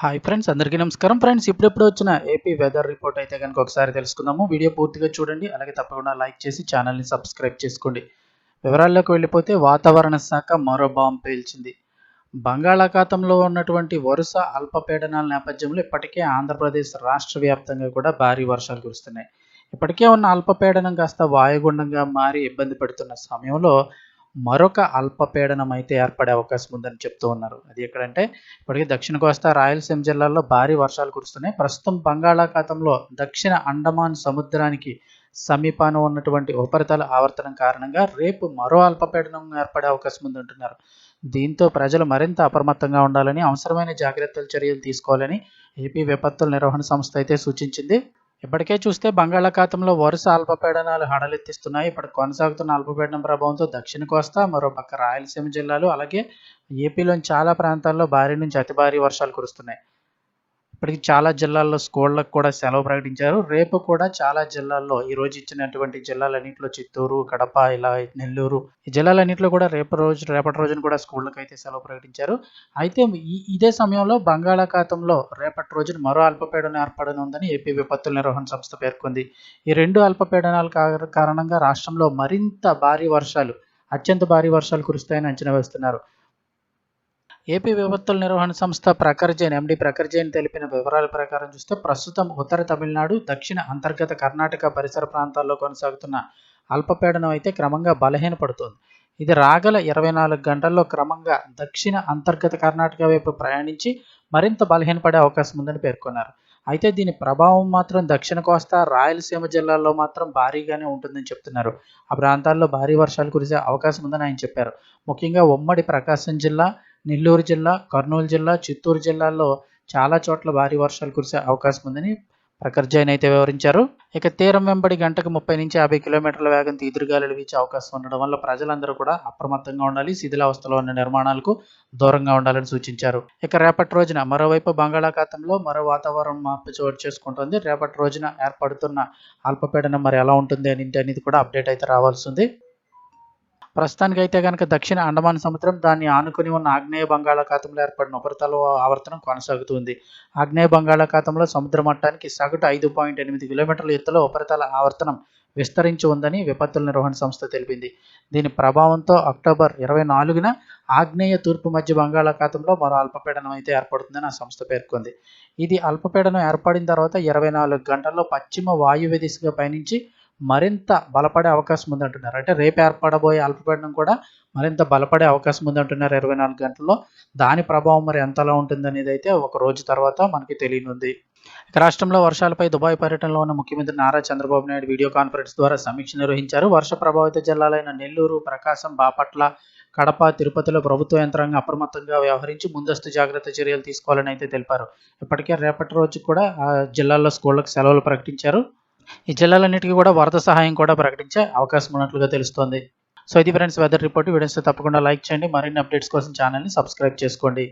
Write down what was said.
Hi friends అందరికీ నమస్కారం. Friends ఇప్పుడెప్పుడు వచ్చిన ఏపీ వెదర్ రిపోర్ట్ అయితే కనుక ఒకసారి తెలుసుకుందాము. వీడియో పూర్తిగా చూడండి అలాగే తప్పకుండా లైక్ చేసి ఛానల్ని సబ్స్క్రైబ్ చేసుకోండి. వివరాల్లోకి వెళ్ళిపోతే వాతావరణ శాఖ మరో బాంబు పేల్చింది. బంగాళాఖాతంలో ఉన్నటువంటి వరుస అల్పపీడనాల నేపథ్యంలో ఇప్పటికే ఆంధ్రప్రదేశ్ రాష్ట్ర వ్యాప్తంగా కూడా భారీ వర్షాలు కురుస్తున్నాయి. ఇప్పటికే ఉన్న అల్పపీడనం కాస్త వాయుగుండంగా మారి ఇబ్బంది పెడుతున్న సమయంలో మరొక అల్పపీడనం అయితే ఏర్పడే అవకాశం ఉందని చెప్తూ ఉన్నారు. అది ఎక్కడంటే ఇప్పటికీ దక్షిణ కోస్తా రాయలసీమ జిల్లాల్లో భారీ వర్షాలు కురుస్తున్నాయి. ప్రస్తుతం బంగాళాఖాతంలో దక్షిణ అండమాన్ సముద్రానికి సమీపాన ఉన్నటువంటి ఉపరితల ఆవర్తనం కారణంగా రేపు మరో అల్పపీడనం ఏర్పడే అవకాశం ఉందంటున్నారు దీంతో ప్రజలు మరింత అప్రమత్తంగా ఉండాలని అవసరమైన జాగ్రత్తలు చర్యలు తీసుకోవాలని ఏపీ విపత్తుల నిర్వహణ సంస్థ అయితే సూచించింది. ఇప్పటికే చూస్తే బంగాళాఖాతంలో వరుస అల్పపీడనాలు హడలెత్తిస్తున్నాయి. ఇప్పుడు కొనసాగుతున్న అల్పపీడనం ప్రభావంతో దక్షిణ కోస్తా మరోపక్క రాయలసీమ జిల్లాలు అలాగే ఏపీలోని చాలా ప్రాంతాల్లో భారీ నుంచి అతి భారీ వర్షాలు కురుస్తున్నాయి. ఇప్పటికి చాలా జిల్లాల్లో స్కూళ్ళకు కూడా సెలవు ప్రకటించారు. రేపు కూడా చాలా జిల్లాల్లో ఈ రోజు ఇచ్చినటువంటి జిల్లాలన్నింటిలో చిత్తూరు కడప ఇలా నెల్లూరు ఈ జిల్లాలన్నింటిలో కూడా రేపు రోజు రేపటి రోజున కూడా స్కూళ్ళకి అయితే సెలవు ప్రకటించారు. అయితే ఈ ఇదే సమయంలో బంగాళాఖాతంలో రేపటి రోజున మరో అల్పపీడనం ఏర్పడనుందని ఏపీ విపత్తుల నిర్వహణ సంస్థ పేర్కొంది. ఈ రెండు అల్పపీడనాల కారణంగా రాష్ట్రంలో మరింత భారీ వర్షాలు అత్యంత భారీ వర్షాలు కురుస్తాయని అంచనా వేస్తున్నారు. ఏపీ విపత్తుల నిర్వహణ సంస్థ ప్రఖర్ జైన్ ఎండి ప్రఖర్ జైన్ తెలిపిన వివరాల ప్రకారం చూస్తే ప్రస్తుతం ఉత్తర తమిళనాడు దక్షిణ అంతర్గత కర్ణాటక పరిసర ప్రాంతాల్లో కొనసాగుతున్న అల్పపీడనం అయితే క్రమంగా బలహీనపడుతోంది. ఇది రాగల ఇరవై నాలుగు గంటల్లో క్రమంగా దక్షిణ అంతర్గత కర్ణాటక వైపు ప్రయాణించి మరింత బలహీనపడే అవకాశం ఉందని పేర్కొన్నారు. అయితే దీని ప్రభావం మాత్రం దక్షిణ కోస్తా రాయలసీమ జిల్లాల్లో మాత్రం భారీగానే ఉంటుందని చెప్తున్నారు. ఆ ప్రాంతాల్లో భారీ వర్షాలు కురిసే అవకాశం ఉందని ఆయన చెప్పారు. ముఖ్యంగా ఉమ్మడి ప్రకాశం జిల్లా నెల్లూరు జిల్లా కర్నూలు జిల్లా చిత్తూరు జిల్లాల్లో చాలా చోట్ల భారీ వర్షాలు కురిసే అవకాశం ఉందని ప్రఖర్ జైన్ అయితే వివరించారు. ఇక తీరం వెంబడి గంటకు ముప్పై నుంచి యాభై కిలోమీటర్ల వేగంతో ఎదురుగాలులు వీచే అవకాశం ఉండడం వల్ల ప్రజలందరూ కూడా అప్రమత్తంగా ఉండాలి శిథిలావస్థలో ఉన్న నిర్మాణాలకు దూరంగా ఉండాలని సూచించారు. ఇక రేపటి రోజున మరోవైపు బంగాళాఖాతంలో మరో వాతావరణం మార్పు చోటు చేసుకుంటుంది. రేపటి రోజున ఏర్పడుతున్న అల్పపీడనం మరి ఎలా ఉంటుంది అని అనేది కూడా అప్డేట్ అయితే రావాల్సి ప్రస్తుతానికి అయితే కనుక దక్షిణ అండమాన్ సముద్రం దాన్ని ఆనుకుని ఉన్న ఆగ్నేయ బంగాళాఖాతంలో ఏర్పడిన ఉపరితల ఆవర్తనం కొనసాగుతుంది. ఆగ్నేయ బంగాళాఖాతంలో సముద్ర మట్టానికి సగటు ఐదు పాయింట్ ఎనిమిది కిలోమీటర్ల ఎత్తులో ఉపరితల ఆవర్తనం విస్తరించి ఉందని విపత్తుల నిర్వహణ సంస్థ తెలిపింది. దీని ప్రభావంతో అక్టోబర్ ఇరవై నాలుగున ఆగ్నేయ తూర్పు మధ్య బంగాళాఖాతంలో మరో అల్పపీడనం అయితే ఏర్పడుతుందని ఆ సంస్థ పేర్కొంది. ఇది అల్పపీడనం ఏర్పడిన తర్వాత ఇరవై నాలుగు గంటల్లో పశ్చిమ వాయువ్య దిశగా పయనించి మరింత బలపడే అవకాశం ఉంది అంటున్నారు. అంటే రేపు ఏర్పడబోయే అల్పపీడనం కూడా మరింత బలపడే అవకాశం ఉంది అంటున్నారు ఇరవై నాలుగు గంటల్లో. దాని ప్రభావం మరి ఎంతలా ఉంటుందనేది అయితే ఒక రోజు తర్వాత మనకి తెలియనుంది. రాష్ట్రంలో వర్షాలపై దుబాయ్ పర్యటనలో ఉన్న ముఖ్యమంత్రి నారా చంద్రబాబు నాయుడు వీడియో కాన్ఫరెన్స్ ద్వారా సమీక్ష నిర్వహించారు. వర్ష ప్రభావిత జిల్లాలైన నెల్లూరు ప్రకాశం బాపట్ల కడప తిరుపతిలో ప్రభుత్వ యంత్రాంగం అప్రమత్తంగా వ్యవహరించి ముందస్తు జాగ్రత్త చర్యలు తీసుకోవాలని అయితే తెలిపారు. ఇప్పటికే రేపటి రోజు కూడా ఆ జిల్లాల్లో స్కూళ్ళకు సెలవులు ప్రకటించారు. ఈ జిల్లాలన్నిటికీ కూడా వరద సహాయం కూడా ప్రకటించే అవకాశం ఉన్నట్లుగా తెలుస్తోంది. సో ఇది ఫ్రెండ్స్ వెదర్ రిపోర్ట్ వీడియోస్ తప్పకుండా లైక్ చేయండి. మరిన్ని అప్డేట్స్ కోసం ఛానల్ని సబ్స్క్రైబ్ చేసుకోండి.